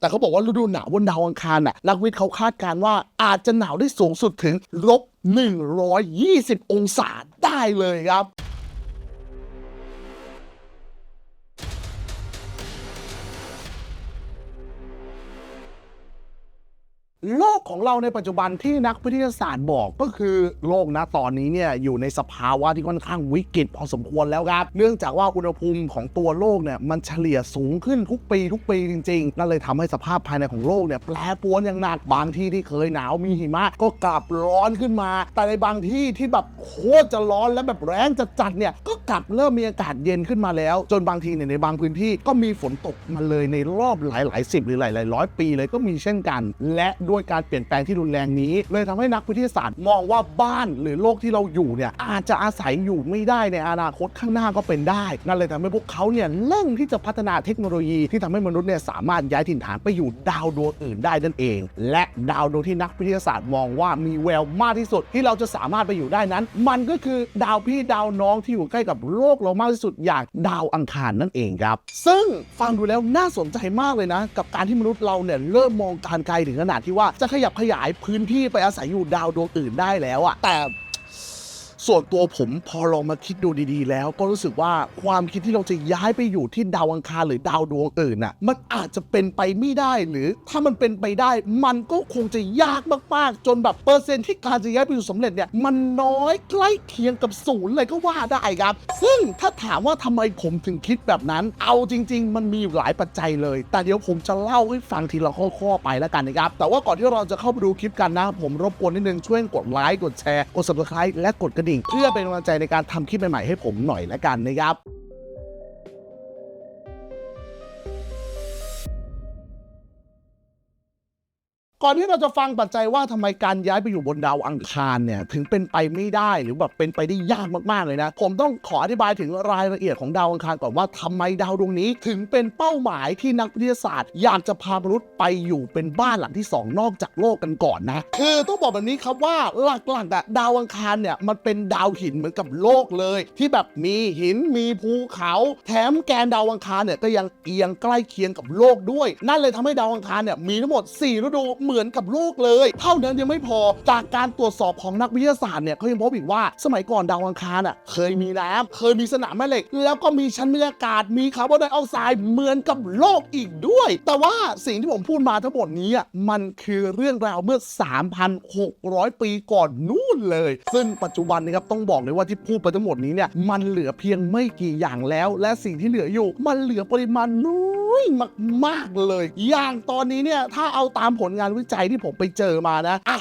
แต่เขาบอกว่าฤดูหนาวบนดาวอังคารน่ะนักวิทย์เขาคาดการณ์ว่าอาจจะหนาวได้สูงสุดถึงลบ120 องศาได้เลยครับ โลกของเราในปัจจุบันที่นักวิทยาศาสตร์บอกก็คือโลกนะตอนนี้เนี่ยอยู่ในสภาวะที่ค่อนข้างวิกฤตพอสมควรแล้วครับ เนื่องจากว่าอุณหภูมิของตัวโลกเนี่ยมันเฉลี่ยสูงขึ้นทุกปีทุกปีจริงๆ นั่นเลยทำให้สภาพภายในของโลกเนี่ยแปรปรวนอย่างหนักบางที่ที่เคยหนาวมีหิมะก็กลับร้อนขึ้นมา แต่ในบางที่ที่แบบโคตรจะร้อนและแบบแรงจะจัดเนี่ยก็กลับเริ่มมีอากาศเย็นขึ้นมาแล้ว จนบางทีเนี่ยในบางพื้นที่ก็มีฝนตกมาเลยในรอบหลายๆสิบหรือหลายๆร้อยปีเลยก็มีเช่นกัน และด้วยการเปลี่ยนแปลงที่รุนแรงนี้ เลยทำให้นักวิทยาศาสตร์มองว่าบ้านหรือโลกที่เราอยู่เนี่ยอาจจะอาศัยอยู่ไม่ได้ในอนาคตข้างหน้าก็เป็นได้ นั่นเลยทำให้พวกเขาเนี่ยเร่งที่จะพัฒนาเทคโนโลยีที่ทำให้มนุษย์เนี่ยสามารถย้ายถิ่นฐานไปอยู่ดาวดวงอื่นได้นั่นเอง และดาวดวงที่นักวิทยาศาสตร์มองว่ามีแววมากที่สุดที่เราจะสามารถไปอยู่ได้นั้น มันก็คือดาวพี่ดาวน้องที่อยู่ใกล้กับโลกเรามากที่สุดอย่างดาวอังคารนั่นเองครับ ซึ่งฟังดูแล้วน่าสนใจมากเลยนะ กับการที่มนุษย์เราเนี่ยเริ่มมองการไกลถึงขนาดที่ว่าจะขยับขยายพื้นที่ไปอาศัยอยู่ดาวดวงอื่นได้แล้วอะแต่ ส่วนตัวผมพอลองมาคิดดูดีๆ แล้ว ก็รู้สึกว่าความคิดที่เราจะย้ายไปอยู่ที่ดาวอังคารหรือดาวดวงอื่นน่ะมันอาจจะเป็นไปไม่ได้หรือถ้ามันเป็นไปได้ มันก็คงจะยากมากๆ จนแบบเปอร์เซ็นต์ที่การจะย้ายไปอยู่สำเร็จเนี่ยมันน้อยใกล้เคียงกับศูนย์เลยก็ว่าได้ครับ ซึ่งถ้าถามว่าทำไมผมถึงคิดแบบนั้น เอาจริง ๆ มันมีหลายปัจจัยเลย แต่เดี๋ยวผมจะเล่าให้ฟังทีละข้อๆไปแล้วกันนะครับ แต่ว่าก่อนที่เราจะเข้าไปดูคลิปกันนะ ผมรบกวนนิดนึงช่วยกดไลค์กดแชร์กด subscribe และกดกระดิ่ง เพื่อเป็นกำลังใจในการทำคลิปใหม่ๆให้ผมหน่อยละกันนะครับ ก่อนที่เราจะฟังปัจจัยว่าทำไมการย้ายไปอยู่บนดาวอังคารเนี่ยถึงเป็นไปไม่ได้หรือแบบเป็นไปได้ยากมากๆเลยนะ ผมต้องขออธิบายถึงรายละเอียดของดาวอังคารก่อนว่าทำไมดาวดวงนี้ ถึงเป็นเป้าหมายที่นักวิทยาศาสตร์ อยากจะพามนุษย์ไปอยู่เป็นบ้านหลังที่สองนอกจากโลกกันก่อนนะ คือต้องบอกแบบนี้ครับว่าหลักๆอะดาวอังคารเนี่ยมันเป็นดาวหินเหมือนกับโลกเลย ที่แบบมีหินมีภูเขา แถมแกนดาวอังคารเนี่ยก็ยังเอียงใกล้เคียงกับโลกด้วย นั่นเลยทำให้ดาวอังคารเนี่ยมีทั้งหมด4ฤดูเหมือนกับโลกเลย เท่านั้นยังไม่พอจากการตรวจสอบของนักวิทยาศาสตร์เนี่ยเขายังพบอีกว่าสมัยก่อนดาวอังคารอะเคยมีน้ำเคยมีสนามแม่เหล็ก แล้วก็มีชั้นบรรยากาศมีคาร์บอนไดออกไซด์เหมือนกับโลกอีกด้วย แต่ว่าสิ่งที่ผมพูดมาทั้งหมดนี้อะมันคือเรื่องราวเมื่อ 3,600 ปีก่อนนู่นเลย ซึ่งปัจจุบันนะครับต้องบอกเลยว่าที่พูดไปทั้งหมดนี้เนี่ยมันเหลือเพียงไม่กี่อย่างแล้ว และสิ่งที่เหลืออยู่มันเหลือปริมาณน้อยมาก ๆเลย อย่างตอนนี้เนี่ยถ้าเอาตามผลงานวิจัยที่ผมไปเจอมานะอะ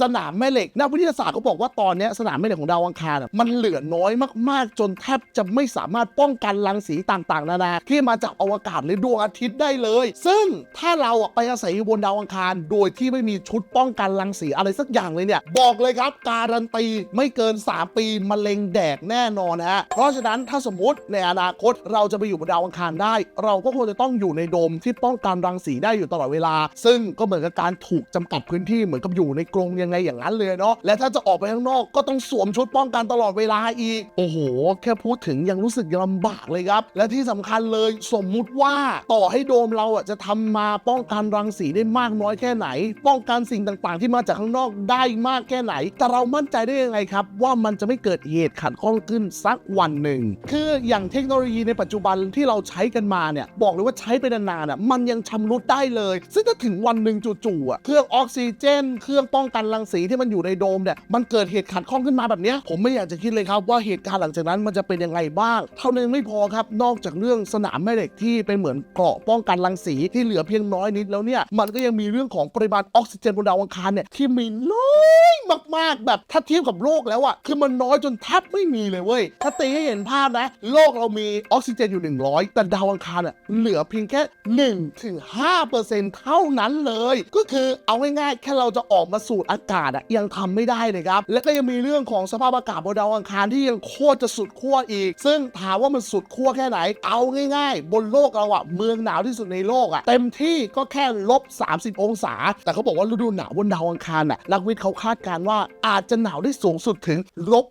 สนามแม่เหล็กนักวิทยาศาสตร์เขาบอกว่าตอนนี้สนามแม่เหล็กของดาวอังคารมันเหลือน้อยมากๆ จนแทบจะไม่สามารถป้องกันรังสีต่างๆ นานาที่มาจากอวกาศหรือดวงอาทิตย์ได้เลย ซึ่งถ้าเราไปอาศัยอยู่บนดาวอังคาร โดยที่ไม่มีชุดป้องกันรังสีอะไรสักอย่างเลยเนี่ย บอกเลยครับการันตีไม่เกิน 3 ปีมะเร็งแดกแน่นอนฮะเพราะฉะนั้นถ้าสมมติในอนาคตเราจะไปอยู่บนดาวอังคารได้ เราก็ควรจะต้องอยู่ในโดมที่ป้องกันรังสีได้อยู่ตลอดเวลา ซึ่งก็เหมือนกับการถูกจำกัดพื้นที่เหมือนกับอยู่ในกรงยังไงอย่างนั้นเลยเนาะและถ้าจะออกไปข้างนอกก็ต้องสวมชุดป้องกันตลอดเวลาอีก โอ้โห แค่พูดถึงยังรู้สึกลำบากเลยครับ และที่สำคัญเลยสมมุติว่าต่อให้โดมเราอะจะทำมาป้องกันรังสีได้มากน้อยแค่ไหน ป้องกันสิ่งต่างๆ ที่มาจากข้างนอกได้มากแค่ไหน แต่เรามั่นใจได้ยังไงครับ ว่ามันจะไม่เกิดเหตุขัดข้องขึ้นสักวันหนึ่ง คืออย่างเทคโนโลยีในปัจจุบันที่เราใช้กันมาเนี่ยบอกเลยว่าใช้ไปนานๆอะมันยังชำรุดได้เลย ซึ่งถ้าถึงวันหนึ่งจู่ๆอะเครื่องออกซิเจน เครื่องป้องกันรังสีที่มันอยู่ในโดมเนี่ยมันเกิดเหตุขัดข้องขึ้นมาแบบนี้ผมไม่อยากจะคิดเลยครับว่าเหตุการณ์หลังจากนั้นมันจะเป็นยังไงบ้าง เท่านั้นยังไม่พอครับ นอกจากเรื่องสนามแม่เหล็กที่เป็นเหมือนเกราะป้องกันรังสีที่เหลือเพียงน้อยนิดแล้วเนี่ยมันก็ยังมีเรื่องของปริมาณออกซิเจนบนดาวอังคารเนี่ยที่มีน้อยมากๆ แบบถ้าเทียบกับโลกแล้วอะคือมันน้อยจนแทบไม่มีเลยเว้ยถ้าตีให้เห็นภาพนะ โลกเรามีออกซิเจนอยู่ 100 แต่ดาวอังคารอะเหลือเพียงแค่1ถึง5%เท่านั้นเลย ก็คือเอาง่ายๆแค่เราจะออกมาสูดอากาศอะยังทำไม่ได้เลยครับ และก็ยังมีเรื่องของสภาพอากาศบนดาวอังคารที่ยังโคตรจะสุดขั้วอีก ซึ่งถามว่ามันสุดขั้วแค่ไหน เอาง่าย ๆ บนโลกเราอะเมืองหนาวที่สุดในโลกอะเต็มที่ก็แค่ลบ 30 องศา แต่เขาบอกว่าฤดูหนาวบนดาวอังคารน่ะนักวิทย์เขาคาดการณ์ว่าอาจจะหนาวได้สูงสุดถึงลบ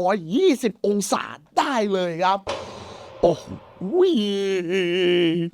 120 องศาได้เลยครับ โอ้ วิ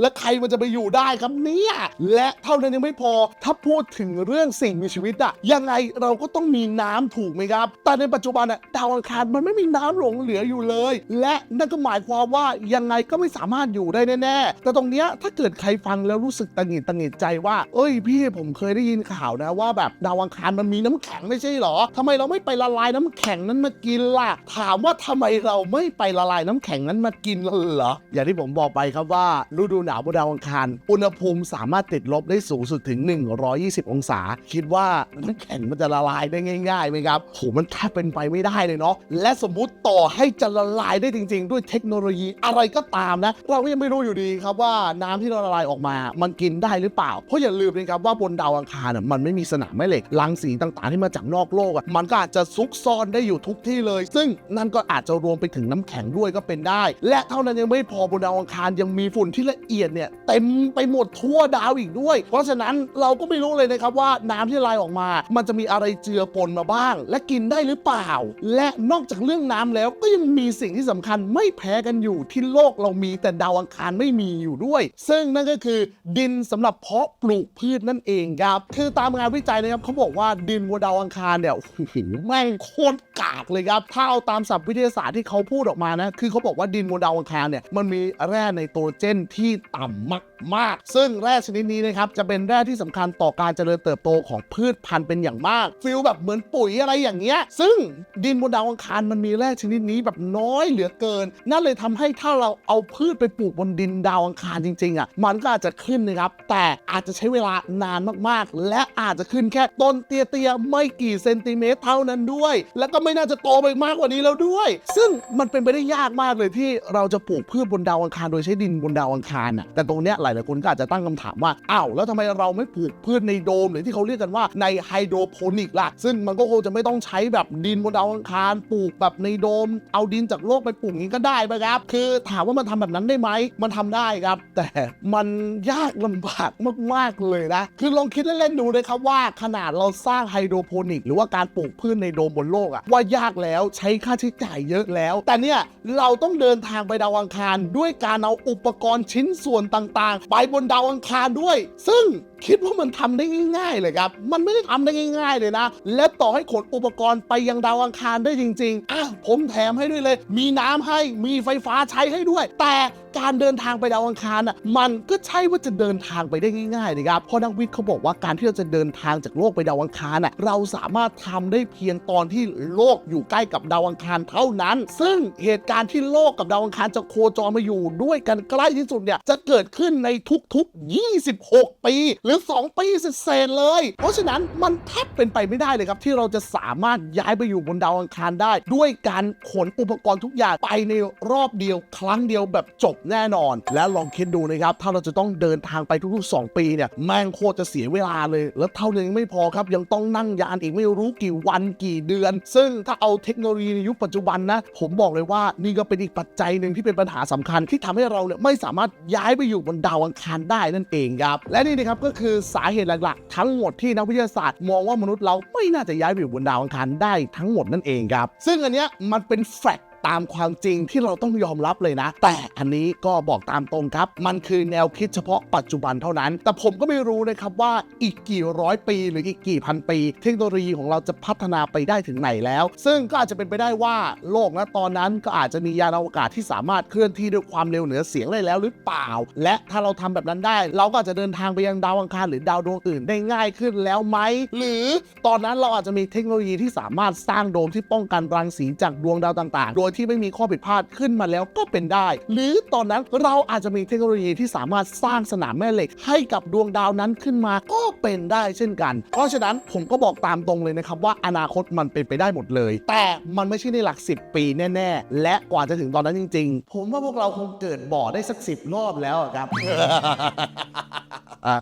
และใครมันจะไปอยู่ได้ครับเนี่ย และเท่านั้นยังไม่พอ ถ้าพูดถึงเรื่องสิ่งมีชีวิตอะยังไงเราก็ต้องมีน้ำถูกไหมครับ แต่ในปัจจุบันอะดาวอังคารมันไม่มีน้ำหลงเหลืออยู่เลย และนั่นก็หมายความว่ายังไงก็ไม่สามารถอยู่ได้แน่ๆแต่ตรงเนี้ยถ้าเกิดใครฟังแล้วรู้สึกตังหงิดตังหงิดใจว่า เอ้ยพี่ผมเคยได้ยินข่าวนะว่าแบบดาวอังคารมันมีน้ำแข็งไม่ใช่หรอทำไมเราไม่ไปละลายน้ำแข็งนั้นมากินล่ะ ถามว่าทำไมเราไม่ไปละลายน้ำแข็งนั้นมากินล่ะเหรออย่างที่ผมบอกไปครับว่าฤดูหนาวบนดาวอังคาร อุณหภูมิสามารถติดลบได้สูงสุดถึง 120 องศา คิดว่าน้ำแข็งมันจะละลายได้ง่ายๆไหมครับโหมันแทบเป็นไปไม่ได้เลยเนาะและสมมุติต่อให้จะละลายได้จริง ๆ ด้วยเทคโนโลยีอะไรก็ตามนะ เราก็ยังไม่รู้อยู่ดีครับว่าน้ำที่เราละลายออกมา มันกินได้หรือเปล่า เพราะอย่าลืมนะครับว่าบนดาวอังคารมันไม่มีสนามแม่เหล็กรังสีต่างๆที่มาจากนอกโลกมันก็อาจจะซุกซ่อนได้อยู่ทุกที่เลย ซึ่งนั่นก็อาจจะรวมไปถึงน้ำแข็งด้วยก็เป็นได้ และเท่านั้นยังไม่พอบนดาวอังคารยังมีฝุ่นที่ละเอียดเนี่ยเต็มไปหมดทั่วดาวอีกด้วย เพราะฉะนั้นเราก็ไม่รู้เลยนะครับว่าน้ำที่ละลายออกมา มันจะมีอะไรเจือปนมาบ้าง และกินได้หรือเปล่า และนอกจากเรื่องน้ำแล้วก็ยังมีสิ่งที่สำคัญไม่แพ้กันอยู่ที่โลกเรามีแต่ดาวอังคารไม่มีอยู่ด้วย ซึ่งนั่นก็คือดินสำหรับเพาะปลูกพืชนั่นเองครับคือตามงานวิจัยนะครับเขาบอกว่าดินบนดาวอังคารเนี่ยโอ้โหแม่งโคตรกากเลยครับถ้าเอาตามศัพท์วิทยาศาสตร์ที่เขาพูดออกมานะคือเขาบอกว่าดินบนดาวอังคารเนี่ยมันมีแร่ในโตรเจนที่ต่ำมาก ๆซึ่งแร่ชนิดนี้นะครับจะเป็นแร่ที่สำคัญต่อการเจริญเติบโตของพืชพันธุ์เป็นอย่างมากฟิลแบบเหมือนปุ๋ยอะไรอย่างเงี้ยซึ่งดินบนดาวอังคารมันมีแร่ชนิดนี้แบบน้อยเหลือเกิน นั่นเลยทำให้ถ้าเราเอาพืชไปปลูกบนดินดาวอังคารจริงๆอะมันก็อาจจะขึ้นนะครับแต่อาจจะใช้เวลานานมากๆ และอาจจะขึ้นแค่ต้นเตี้ยๆไม่กี่เซนติเมตรเท่านั้นด้วย แล้วก็ไม่น่าจะโตไปมากกว่านี้แล้วด้วย ซึ่งมันเป็นไปได้ยากมากเลยที่เราจะปลูกพืชบนดาวอังคารโดยใช้ดินบนดาวอังคารน่ะแต่ตรงเนี้ยหลายๆคนก็อาจจะตั้งคำถามว่าอ้าวแล้วทำไมเราไม่ปลูกพืชในโดมหรือที่เขาเรียกกันว่าในไฮโดรโปนิกล่ะ ซึ่งมันก็คงจะไม่ต้องใช้แบบดินบนดาวอังคารปลูกแบบในโดม เอาดินจากโลกไปปลูกอย่างนี้ก็ได้ไหมครับ คือถามว่ามันทำแบบนั้นได้ไหม มันทำได้ครับ แต่มันยากลำบากมากๆเลยนะ คือลองคิดเล่นๆดูเลยครับว่าขนาดเราสร้างไฮโดรโปนิก หรือว่าการปลูกพืชในโดมบนโลกอะว่ายากแล้วใช้ค่าใช้จ่ายเยอะแล้ว แต่เนี่ยเราต้องเดินทางไปดาวอังคารด้วยการเอาอุปกรณ์ชิ้นส่วนต่างๆไปบนดาวอังคารด้วย ซึ่งคิดว่ามันทำได้ง่ายๆเลยครับ มันไม่ได้ทำได้ง่ายๆเลยนะ และต่อให้ขนอุปกรณ์ไปยังดาวอังคารได้จริงๆ อะผมแถมให้ด้วยเลย มีน้ำให้ มีไฟฟ้าใช้ให้ด้วย แต่การเดินทางไปดาวอังคารอะ มันก็ใช่ว่าจะเดินทางไปได้ง่ายๆนะครับ เพราะนักวิทย์เขาบอกว่าการที่เราจะเดินทางจากโลกไปดาวอังคารอะ เราสามารถทำได้เพียงตอนที่โลกอยู่ใกล้กับดาวอังคารเท่านั้น ซึ่งเหตุการณ์ที่โลกกับดาวอังคารจะโคจรมาอยู่ด้วยกันใกล้ที่สุดเนี่ย จะเกิดขึ้นในทุกๆ 26 ปีหรือ 2 ปีเศษเลย เพราะฉะนั้นมันแทบเป็นไปไม่ได้เลยครับ ที่เราจะสามารถย้ายไปอยู่บนดาวอังคารได้ ด้วยการขนอุปกรณ์ทุกอย่างไปในรอบเดียว ครั้งเดียวแบบจบแน่นอน และลองคิดดูนะครับ ถ้าเราจะต้องเดินทางไปทุกๆ 2 ปีเนี่ยแม่งโคตรจะเสียเวลาเลย แล้วเท่านั้นยังไม่พอครับ ยังต้องนั่งยานอีกไม่รู้กี่วันกี่เดือน ซึ่งถ้าเอาเทคโนโลยีในยุคปัจจุบันนะผมบอกเลยว่านี่ก็เป็นอีกปัจจัยหนึ่งที่เป็นปัญหาสำคัญที่ทำให้เราเนี่ยไม่สามารถย้ายไปอยู่บนดาวอังคารได้นั่นเองครับและนี่นะครับก็คือสาเหตุหลักๆ ทั้งหมดที่นักวิทยาศาสตร์มองว่ามนุษย์เราไม่น่าจะย้ายไปอยู่บนดาวอังคารได้ทั้งหมดนั่นเองครับ ซึ่งอันเนี้ยมันเป็นแฟกต์ ตามความจริงที่เราต้องยอมรับเลยนะ แต่อันนี้ก็บอกตามตรงครับ มันคือแนวคิดเฉพาะปัจจุบันเท่านั้น แต่ผมก็ไม่รู้นะครับว่าอีกกี่ร้อยปีหรืออีกกี่พันปี เทคโนโลยีของเราจะพัฒนาไปได้ถึงไหนแล้ว ซึ่งก็อาจจะเป็นไปได้ว่าโลกณตอนนั้นก็อาจจะมียานอวกาศที่สามารถเคลื่อนที่ด้วยความเร็วเหนือเสียงได้แล้วหรือเปล่า และถ้าเราทำแบบนั้นได้ เราก็อาจจะเดินทางไปยังดาวอังคารหรือดาวดวงอื่นได้ง่ายขึ้นแล้วไหมหรือตอนนั้นเราอาจจะมีเทคโนโลยีที่สามารถสร้างโดมที่ป้องกันรังสีจากดวงดาวต่าง ๆ โดยที่ไม่มีข้อผิดพลาดขึ้นมาแล้วก็เป็นได้ หรือตอนนั้นเราอาจจะมีเทคโนโลยีที่สามารถสร้างสนามแม่เหล็ก ให้กับดวงดาวนั้นขึ้นมาก็เป็นได้เช่นกัน เพราะฉะนั้นผมก็บอกตามตรงเลยนะครับว่าอนาคตมันเป็นไปได้หมดเลย แต่มันไม่ใช่ในหลัก 10 ปีแน่ ๆ และกว่าจะถึงตอนนั้นจริง ๆ ผมว่าพวกเราคงเกิดบ่อได้สักสิบรอบแล้วครับ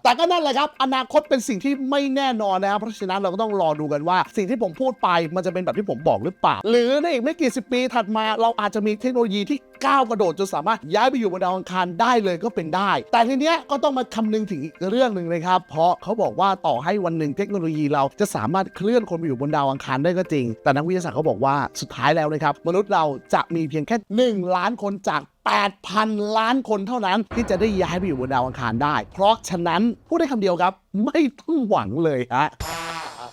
แต่ก็นั่นแหละครับ อนาคตเป็นสิ่งที่ไม่แน่นอนนะครับ เพราะฉะนั้นเราก็ต้องรอดูกันว่า สิ่งที่ผมพูดไปมันจะเป็นแบบที่ผมบอกหรือเปล่า หรือในอีกไม่กี่สิบปีถัดมามาเราอาจจะมีเทคโนโลยีที่ก้าวกระโดดจนสามารถย้ายไปอยู่บนดาวอังคารได้เลยก็เป็นได้ แต่ทีเนี้ยก็ต้องมาคำนึงถึงอีกเรื่องหนึ่งเลยครับ เพราะเขาบอกว่าต่อให้วันหนึ่งเทคโนโลยีเราจะสามารถเคลื่อนคนไปอยู่บนดาวอังคารได้ก็จริง แต่นักวิทยาศาสตร์เขาบอกว่าสุดท้ายแล้วนะครับมนุษย์เราจะมีเพียงแค่ 1 ล้านคนจาก8,000 ล้านคนเท่านั้นที่จะได้ย้ายไปอยู่บนดาวอังคารได้ เพราะฉะนั้นพูดได้คำเดียวครับ ไม่ต้องหวังเลยฮะ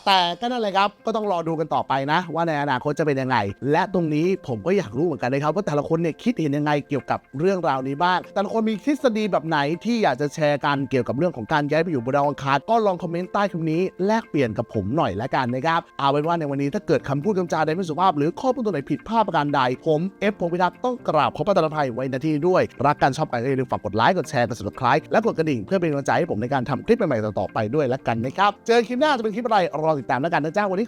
แต่ก็นั่นแหละครับก็ต้องรอดูกันต่อไปนะ ว่าในอนาคตจะเป็นยังไง และตรงนี้ผมก็อยากรู้เหมือนกันนะครับว่าแต่ละคนเนี่ยคิดเห็นยังไงเกี่ยวกับเรื่องราวนี้บ้างแต่ละคนมีทฤษฎีแบบไหนที่อยากจะแชร์กันเกี่ยวกับเรื่องของการย้ายไปอยู่บนดาวอังคารก็ลองคอมเมนต์ใต้คลิปนี้แลกเปลี่ยนกับผมหน่อยละกันนะครับเอาเป็นว่าในวันนี้ถ้าเกิดคำพูดคำจาใดไม่สุภาพ หรือข้อพูดตัวไหนผิดพลาดประการใดผมเอฟพงพิทักษ์ต้องกราบขอประทานอภัยไว้ณที่ด้วย รักกันชอบกันก็อย่าลืมฝากกดไลค์กดแชร์กด subscribe และกดกระดิ่งเพื่อเป็นกำลังใจให้ผมในการทำคลิปใหม่ๆต่อไปด้วยละกันนะครับเจอคลิปหน้าจะเป็นคลิปอะไรรอติดตามแล้วกันนะเจ้าวันนี้ขอ